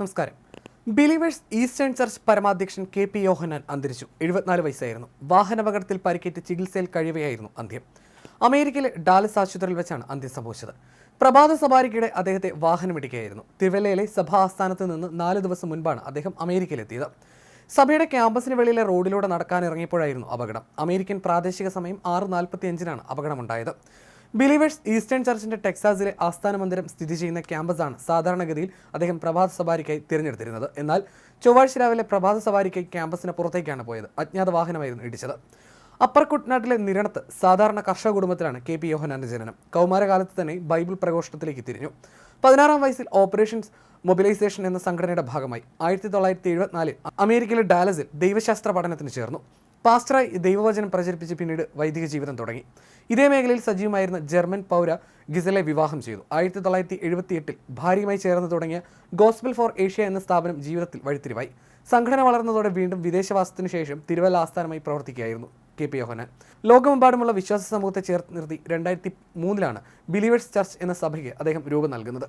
നമസ്കാരം. Believers eastern church പരമാധ്യക്ഷൻ K P Yohannan അന്തരിച്ചു. എഴുപത്തിനാല് വയസ്സായിരുന്നു. വാഹനാപകടത്തിൽ പരിക്കേറ്റ് ചികിത്സയിൽ കഴിയുകയായിരുന്നു അന്ത്യം. അമേരിക്കയിലെ ഡാലസ് ആശുപത്രിയിൽ വെച്ചാണ് അന്ത്യം സംഭവിച്ചത്. പ്രഭാത സവാരിക്കിടെ അദ്ദേഹത്തെ വാഹനമിടിക്കുകയായിരുന്നു തിരുവല്ലയിലെ സഭാ ആസ്ഥാനത്ത് നിന്ന് നാല് ദിവസം മുൻപാണ് അദ്ദേഹം അമേരിക്കയിലെത്തിയത്. സഭയുടെ ക്യാമ്പസിന് വെളിയിലെ റോഡിലൂടെ നടക്കാനിറങ്ങിയപ്പോഴായിരുന്നു അപകടം. അമേരിക്കൻ പ്രാദേശിക സമയം ആറ് നാൽപ്പത്തി അഞ്ചിനാണ് അപകടമുണ്ടായത്. ബിലീവേഴ്സ് ഈസ്റ്റേൺ ചർച്ചിന്റെ ടെക്സാസിലെ ആസ്ഥാന മന്ദിരം സ്ഥിതി ചെയ്യുന്ന ക്യാമ്പസാണ് സാധാരണഗതിയിൽ അദ്ദേഹം പ്രഭാത സവാരിക്കായി തിരഞ്ഞെടുത്തിരുന്നത്. എന്നാൽ ചൊവ്വാഴ്ച രാവിലെ പ്രഭാത സവാരിക്കായി ക്യാമ്പസിന് പുറത്തേക്കാണ് പോയത്. അജ്ഞാത വാഹനമായിരുന്നു ഇടിച്ചത്. അപ്പർ കുട്ടനാട്ടിലെ നിരണത്ത് സാധാരണ കർഷക കുടുംബത്തിലാണ് കെ പി യോഹനാന്റെ ജനനം. കൗമാരകാലത്ത് തന്നെ ബൈബിൾ പ്രഘോഷണത്തിലേക്ക് തിരിഞ്ഞു. പതിനാറാം വയസ്സിൽ ഓപ്പറേഷൻസ് മൊബിലൈസേഷൻ എന്ന സംഘടനയുടെ ഭാഗമായി ആയിരത്തി തൊള്ളായിരത്തി എഴുപത്തിനാലിൽ അമേരിക്കയിലെ ഡാലസിൽ ദൈവശാസ്ത്ര പഠനത്തിന് ചേർന്നു. പാസ്റ്ററായി ദൈവവചനം പ്രചരിപ്പിച്ച് പിന്നീട് വൈദിക ജീവിതം തുടങ്ങി. ഇതേ മേഖലയിൽ സജീവമായിരുന്ന ജർമ്മൻ പൗര ഗിസലെ വിവാഹം ചെയ്തു. ആയിരത്തി തൊള്ളായിരത്തി എഴുപത്തി എട്ടിൽ ഭാര്യയുമായി ചേർന്ന് തുടങ്ങിയ ഗോസ്ബൽ ഫോർ ഏഷ്യ എന്ന സ്ഥാപനം ജീവിതത്തിൽ വഴിത്തിരിവായി. സംഘടന വളർന്നതോടെ വീണ്ടും വിദേശവാസത്തിനു ശേഷം തിരുവല്ല ആസ്ഥാനമായി പ്രവർത്തിക്കുകയായിരുന്നു കെ പി യോഹനാൻ ലോകമെമ്പാടുമുള്ള വിശ്വാസ സമൂഹത്തെ ചേർത്ത് നിർത്തി രണ്ടായിരത്തി മൂന്നിലാണ് ബിലീവേഴ്സ് ചർച്ച് എന്ന സഭയ്ക്ക് അദ്ദേഹം രൂപം നൽകുന്നത്.